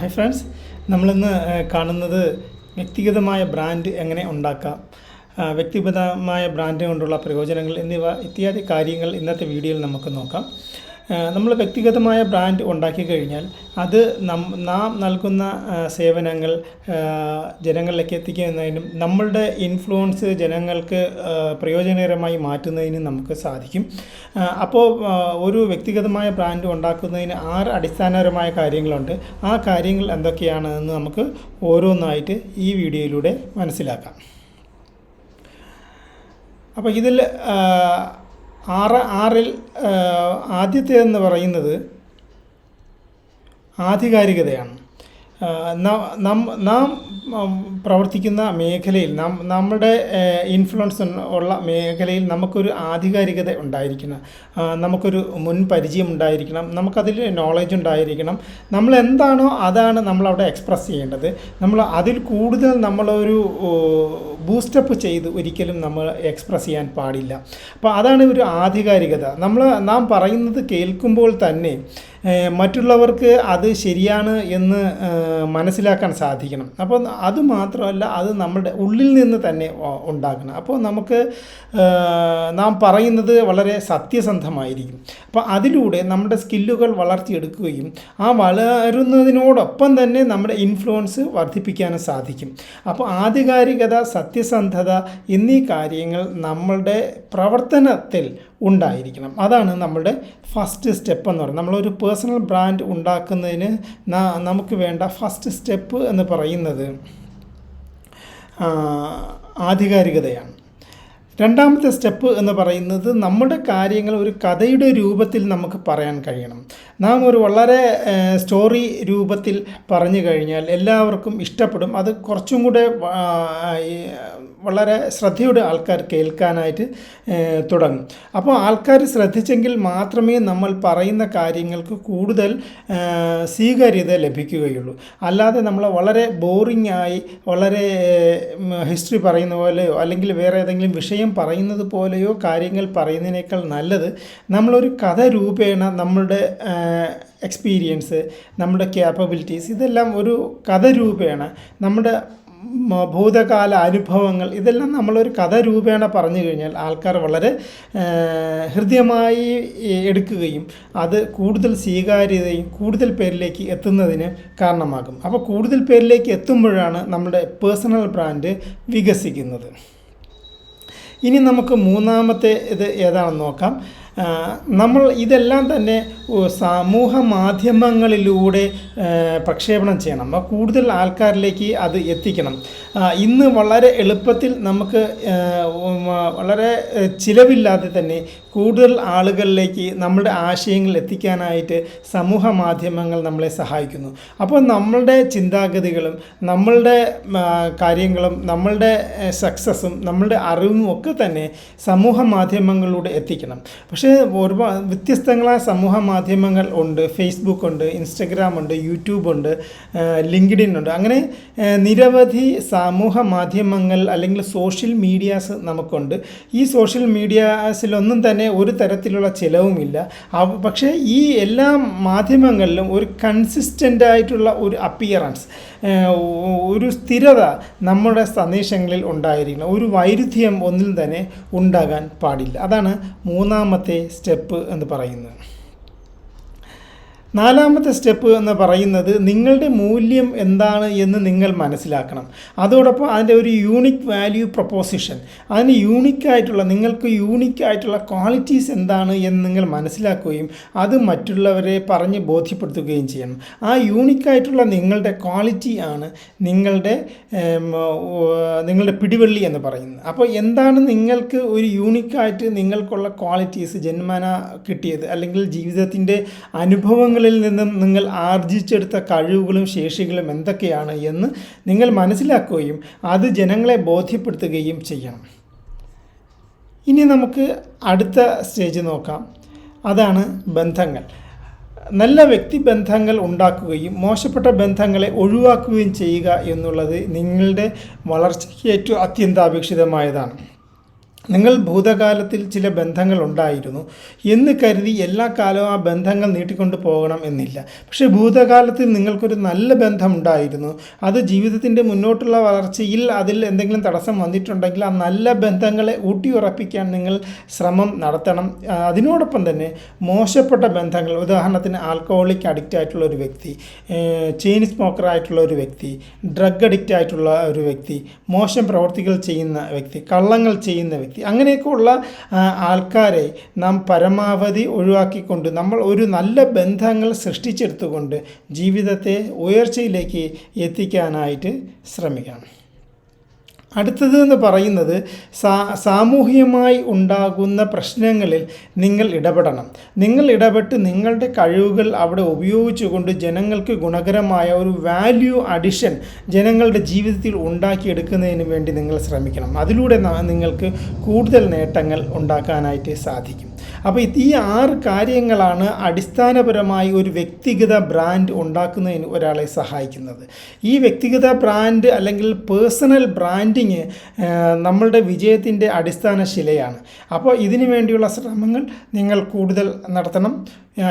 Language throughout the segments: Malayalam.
ഹായ് ഫ്രണ്ട്സ് നമ്മളിന്ന് കാണുന്നത് വ്യക്തിഗതമായ ബ്രാൻഡ് എങ്ങനെ ഉണ്ടാക്കാം വ്യക്തിഗതമായ ബ്രാൻഡ് കൊണ്ടുള്ള പ്രയോജനങ്ങൾ എന്നിവ ഇത്യാദി കാര്യങ്ങൾ ഇന്നത്തെ വീഡിയോയിൽ നമുക്ക് നോക്കാം. നമ്മൾ വ്യക്തിഗതമായ ബ്രാൻഡ് ഉണ്ടാക്കി കഴിഞ്ഞാൽ അത് നം നൽകുന്ന സേവനങ്ങൾ ജനങ്ങളിലേക്ക് എത്തിക്കുന്നതിനും നമ്മളുടെ ഇൻഫ്ലുവൻസ് ജനങ്ങൾക്ക് പ്രയോജനകരമായി മാറ്റുന്നതിനും നമുക്ക് സാധിക്കും. അപ്പോൾ ഒരു വ്യക്തിഗതമായ ബ്രാൻഡ് ഉണ്ടാക്കുന്നതിന് ആറ് അടിസ്ഥാനപരമായ കാര്യങ്ങളുണ്ട്. ആ കാര്യങ്ങൾ എന്തൊക്കെയാണെന്ന് നമുക്ക് ഓരോന്നായിട്ട് ഈ വീഡിയോയിലൂടെ മനസ്സിലാക്കാം. അപ്പോൾ ഇതിൽ ആറ് ആറിൽ ആദ്യത്തേതെന്ന് പറയുന്നത് ആധികാരികതയാണ്. നാം പ്രവർത്തിക്കുന്ന മേഖലയിൽ നാം നമ്മുടെ ഇൻഫ്ലുവൻസ് ഉള്ള മേഖലയിൽ നമുക്കൊരു ആധികാരികത ഉണ്ടായിരിക്കണം. നമുക്കൊരു മുൻ പരിചയം ഉണ്ടായിരിക്കണം. നമുക്കതിൽ നോളജ് ഉണ്ടായിരിക്കണം. നമ്മൾ എന്താണോ അതാണ് നമ്മളവിടെ എക്സ്പ്രസ് ചെയ്യേണ്ടത്. നമ്മൾ അതിൽ കൂടുതൽ നമ്മളൊരു ബൂസ്റ്റപ്പ് ചെയ്ത് ഒരിക്കലും നമ്മൾ എക്സ്പ്രസ് ചെയ്യാൻ പാടില്ല. അപ്പോൾ അതാണ് ഒരു ആധികാരികത. നമ്മൾ നാം പറയുന്നത് കേൾക്കുമ്പോൾ തന്നെ മറ്റുള്ളവർക്ക് അത് ശരിയാണ് എന്ന് മനസ്സിലാക്കാൻ സാധിക്കണം. അപ്പോൾ അത് മാത്രമല്ല അത് നമ്മുടെ ഉള്ളിൽ നിന്ന് തന്നെ ഉണ്ടാക്കണം അപ്പോൾ നമുക്ക് നാം പറയുന്നത് വളരെ സത്യസന്ധമായിരിക്കും. അപ്പോൾ അതിലൂടെ നമ്മുടെ സ്കില്ലുകൾ വളർത്തിയെടുക്കുകയും ആ വളരുന്നതിനോടൊപ്പം തന്നെ നമ്മുടെ ഇൻഫ്ലുവൻസ് വർദ്ധിപ്പിക്കാനും സാധിക്കും. അപ്പോൾ ആധികാരികത സത്യസന്ധത എന്നീ കാര്യങ്ങൾ നമ്മളുടെ പ്രവർത്തനത്തിൽ ഉണ്ടായിരിക്കണം. അതാണ് നമ്മുടെ ഫസ്റ്റ് സ്റ്റെപ്പ് എന്ന് പറയുന്നത്. നമ്മളൊരു പേഴ്സണൽ ബ്രാൻഡ് ഉണ്ടാക്കുന്നതിന് നമുക്ക് വേണ്ട ഫസ്റ്റ് സ്റ്റെപ്പ് എന്ന് പറയുന്നത് ആധികാരികതയാണ്. രണ്ടാമത്തെ സ്റ്റെപ്പ് എന്ന് പറയുന്നത് നമ്മുടെ കാര്യങ്ങൾ ഒരു കഥയുടെ രൂപത്തിൽ നമുക്ക് പറയാൻ കഴിയണം. നാം ഒരു വളരെ സ്റ്റോറി രൂപത്തിൽ പറഞ്ഞു കഴിഞ്ഞാൽ എല്ലാവർക്കും ഇഷ്ടപ്പെടും. അത് കുറച്ചും കൂടെ വളരെ ശ്രദ്ധയോടെ ആൾക്കാർ കേൾക്കാനായിട്ട് തുടങ്ങും. അപ്പോൾ ആൾക്കാർ ശ്രദ്ധിച്ചെങ്കിൽ മാത്രമേ നമ്മൾ പറയുന്ന കാര്യങ്ങൾക്ക് കൂടുതൽ സ്വീകാര്യത ലഭിക്കുകയുള്ളൂ. അല്ലാതെ നമ്മൾ വളരെ ബോറിംഗ് ആയി വളരെ ഹിസ്റ്ററി പറയുന്ന പോലെയോ അല്ലെങ്കിൽ വേറെ ഏതെങ്കിലും വിഷയം പറയുന്നത് പോലെയോ കാര്യങ്ങൾ പറയുന്നതിനേക്കാൾ നല്ലത് നമ്മളൊരു കഥ രൂപേണ നമ്മളുടെ എക്സ്പീരിയൻസ് നമ്മുടെ ക്യാപ്പബിലിറ്റീസ് ഇതെല്ലാം ഒരു കഥ രൂപേണ നമ്മുടെ ഭൂതകാല അനുഭവങ്ങൾ ഇതെല്ലാം നമ്മളൊരു കഥ രൂപേണ പറഞ്ഞു കഴിഞ്ഞാൽ ആൾക്കാർ വളരെ ഹൃദ്യമായി എടുക്കുകയും അത് കൂടുതൽ സ്വീകാര്യതയും കൂടുതൽ പേരിലേക്ക് എത്തുന്നതിന് കാരണമാകും. അപ്പോൾ കൂടുതൽ പേരിലേക്ക് എത്തുമ്പോഴാണ് നമ്മുടെ പേഴ്സണൽ ബ്രാൻഡ് വികസിക്കുന്നത്. ഇനി നമുക്ക് മൂന്നാമത്തെ ഇത് ഏതാണെന്ന് നോക്കാം. നമ്മൾ ഇതെല്ലാം തന്നെ സമൂഹ മാധ്യമങ്ങളിലൂടെ പ്രക്ഷേപണം ചെയ്യണം. കൂടുതൽ ആൾക്കാരിലേക്ക് അത് എത്തിക്കണം. ഇന്ന് വളരെ എളുപ്പത്തിൽ നമുക്ക് വളരെ ചിലവില്ലാതെ തന്നെ കൂടുതൽ ആളുകളിലേക്ക് നമ്മുടെ ആശയങ്ങൾ എത്തിക്കാനായിട്ട് സമൂഹ മാധ്യമങ്ങൾ നമ്മളെ സഹായിക്കുന്നു. അപ്പോൾ നമ്മളുടെ ചിന്താഗതികളും നമ്മളുടെ കാര്യങ്ങളും നമ്മളുടെ സക്സസ്സും നമ്മളുടെ അറിവും ഒക്കെ തന്നെ സമൂഹ മാധ്യമങ്ങളിലൂടെ എത്തിക്കണം. പക്ഷേ ഒരുപാട് വ്യത്യസ്തങ്ങളായ സമൂഹ മാധ്യമങ്ങൾ ഉണ്ട്. ഫേസ്ബുക്ക് ഉണ്ട് ഇൻസ്റ്റഗ്രാം ഉണ്ട് യൂട്യൂബ് ഉണ്ട് ലിങ്ക്ഡിൻ ഉണ്ട്. അങ്ങനെ നിരവധി സമൂഹ മാധ്യമങ്ങൾ അല്ലെങ്കിൽ സോഷ്യൽ മീഡിയാസ് നമുക്കുണ്ട്. ഈ സോഷ്യൽ മീഡിയാസിലൊന്നും തന്നെ ഒരു തരത്തിലുള്ള ചിലവുമില്ല. പക്ഷേ ഈ എല്ലാ മാധ്യമങ്ങളിലും ഒരു കൺസിസ്റ്റന്റ് ആയിട്ടുള്ള ഒരു അപ്പിയറൻസ് ഒരു സ്ഥിരത നമ്മുടെ സന്ദേശങ്ങളിൽ ഉണ്ടായിരിക്കണം. ഒരു വൈരുദ്ധ്യം ഒന്നിൽ തന്നെ ഉണ്ടാകാൻ പാടില്ല. അതാണ് മൂന്നാമത്തെ സ്റ്റെപ്പ് എന്ന് പറയുന്നത്. നാലാമത്തെ സ്റ്റെപ്പ് എന്ന് പറയുന്നത് നിങ്ങളുടെ മൂല്യം എന്താണ് എന്ന് നിങ്ങൾ മനസ്സിലാക്കണം. അതോടൊപ്പം അതിന്റെ ഒരു യൂണിക് വാല്യൂ പ്രപ്പോസിഷൻ അതിന് യൂണിക്കായിട്ടുള്ള നിങ്ങൾക്ക് യൂണിക്കായിട്ടുള്ള ക്വാളിറ്റീസ് എന്താണ് എന്ന് നിങ്ങൾ മനസ്സിലാക്കുകയും അത് മറ്റുള്ളവരെ പറഞ്ഞ് ബോധ്യപ്പെടുത്തുകയും ചെയ്യണം. ആ യൂണിക്കായിട്ടുള്ള നിങ്ങളുടെ ക്വാളിറ്റി ആണ് നിങ്ങളുടെ നിങ്ങളുടെ പിടിവള്ളി എന്ന് പറയുന്നത്. അപ്പോൾ എന്താണ് നിങ്ങൾക്ക് ഒരു യൂണിക്കായിട്ട് നിങ്ങൾക്കുള്ള ക്വാളിറ്റീസ് ജന്മന കിട്ടിയത് അല്ലെങ്കിൽ ജീവിതത്തിന്റെ അനുഭവങ്ങളിൽ നിന്നും നിങ്ങൾ ആർജിച്ചെടുത്ത കഴിവുകളും ശേഷികളും എന്തൊക്കെയാണ് എന്ന് നിങ്ങൾ മനസ്സിലാക്കുകയും അത് ജനങ്ങളെ ബോധ്യപ്പെടുത്തുകയും ചെയ്യണം ഇനി നമുക്ക് അടുത്ത സ്റ്റേജ് നോക്കാം. അതാണ് ബന്ധങ്ങൾ. നല്ല വ്യക്തിബന്ധങ്ങൾ ഉണ്ടാക്കുകയും മോശപ്പെട്ട ബന്ധങ്ങളെ ഒഴിവാക്കുകയും ചെയ്യുക എന്നുള്ളത് നിങ്ങളുടെ വളർച്ചയ്ക്ക് ഏറ്റവും അത്യന്താപേക്ഷിതമായതാണ്. നിങ്ങൾ ഭൂതകാലത്തിൽ ചില ബന്ധങ്ങൾ ഉണ്ടായിരുന്നു എന്ന് കരുതി എല്ലാ കാലവും ആ ബന്ധങ്ങൾ നീട്ടിക്കൊണ്ട് പോകണം എന്നില്ല. പക്ഷേ ഭൂതകാലത്തിൽ നിങ്ങൾക്കൊരു നല്ല ബന്ധം ഉണ്ടായിരുന്നു. അത് ജീവിതത്തിന്റെ മുന്നോട്ടുള്ള വളർച്ചയിൽ അതിൽ എന്തെങ്കിലും തടസ്സം വന്നിട്ടുണ്ടെങ്കിൽ ആ നല്ല ബന്ധങ്ങളെ ഊട്ടിയുറപ്പിക്കാൻ നിങ്ങൾ ശ്രമം നടത്തണം. അതിനോടൊപ്പം തന്നെ മോശപ്പെട്ട ബന്ധങ്ങൾ ഉദാഹരണത്തിന് ആൽക്കഹോളിക് അഡിക്റ്റ് ആയിട്ടുള്ള ഒരു വ്യക്തി ചെയിൻ സ്മോക്കർ ആയിട്ടുള്ള ഒരു വ്യക്തി ഡ്രഗ് അഡിക്റ്റ് ആയിട്ടുള്ള ഒരു വ്യക്തി മോശം പ്രവർത്തികൾ ചെയ്യുന്ന വ്യക്തി കള്ളങ്ങൾ ചെയ്യുന്ന വ്യക്തി അങ്ങനെയൊക്കെയുള്ള ആൾക്കാരെ നാം പരമാവധി ഒഴിവാക്കിക്കൊണ്ട് നമ്മൾ ഒരു നല്ല ബന്ധങ്ങൾ സൃഷ്ടിച്ചെടുത്തുകൊണ്ട് ജീവിതത്തെ ഉയർച്ചയിലേക്ക് എത്തിക്കാനായിട്ട് ശ്രമിക്കണം. അടുത്തത് എന്ന് പറയുന്നത് സാ സാമൂഹികമായി ഉണ്ടാകുന്ന പ്രശ്നങ്ങളിൽ നിങ്ങൾ ഇടപെടണം. നിങ്ങൾ ഇടപെട്ട് നിങ്ങളുടെ കഴിവുകൾ അവിടെ ഉപയോഗിച്ചുകൊണ്ട് ജനങ്ങൾക്ക് ഗുണകരമായ ഒരു വാല്യൂ അഡിഷൻ ജനങ്ങളുടെ ജീവിതത്തിൽ ഉണ്ടാക്കിയെടുക്കുന്നതിന് വേണ്ടി നിങ്ങൾ ശ്രമിക്കണം. അതിലൂടെ നിങ്ങൾക്ക് കൂടുതൽ നേട്ടങ്ങൾ ഉണ്ടാക്കാനായിട്ട് സാധിക്കും. അപ്പോൾ ഈ ആറ് കാര്യങ്ങളാണ് അടിസ്ഥാനപരമായി ഒരു വ്യക്തിഗത ബ്രാൻഡ് ഉണ്ടാക്കുന്നതിന് ഒരാളെ സഹായിക്കുന്നത്. ഈ വ്യക്തിഗത ബ്രാൻഡ് അല്ലെങ്കിൽ പേഴ്സണൽ ബ്രാൻഡിങ് നമ്മളുടെ വിജയത്തിന്റെ അടിസ്ഥാന ശിലയാണ്. അപ്പോൾ ഇതിനു വേണ്ടിയുള്ള ശ്രമങ്ങൾ നിങ്ങൾ കൂടുതൽ നടത്തണം.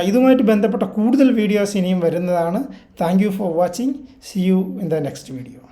ഇതുമായിട്ട് ബന്ധപ്പെട്ട കൂടുതൽ വീഡിയോസ് ഇനിയും വരുന്നതാണ്. Thank you for watching see you in the next video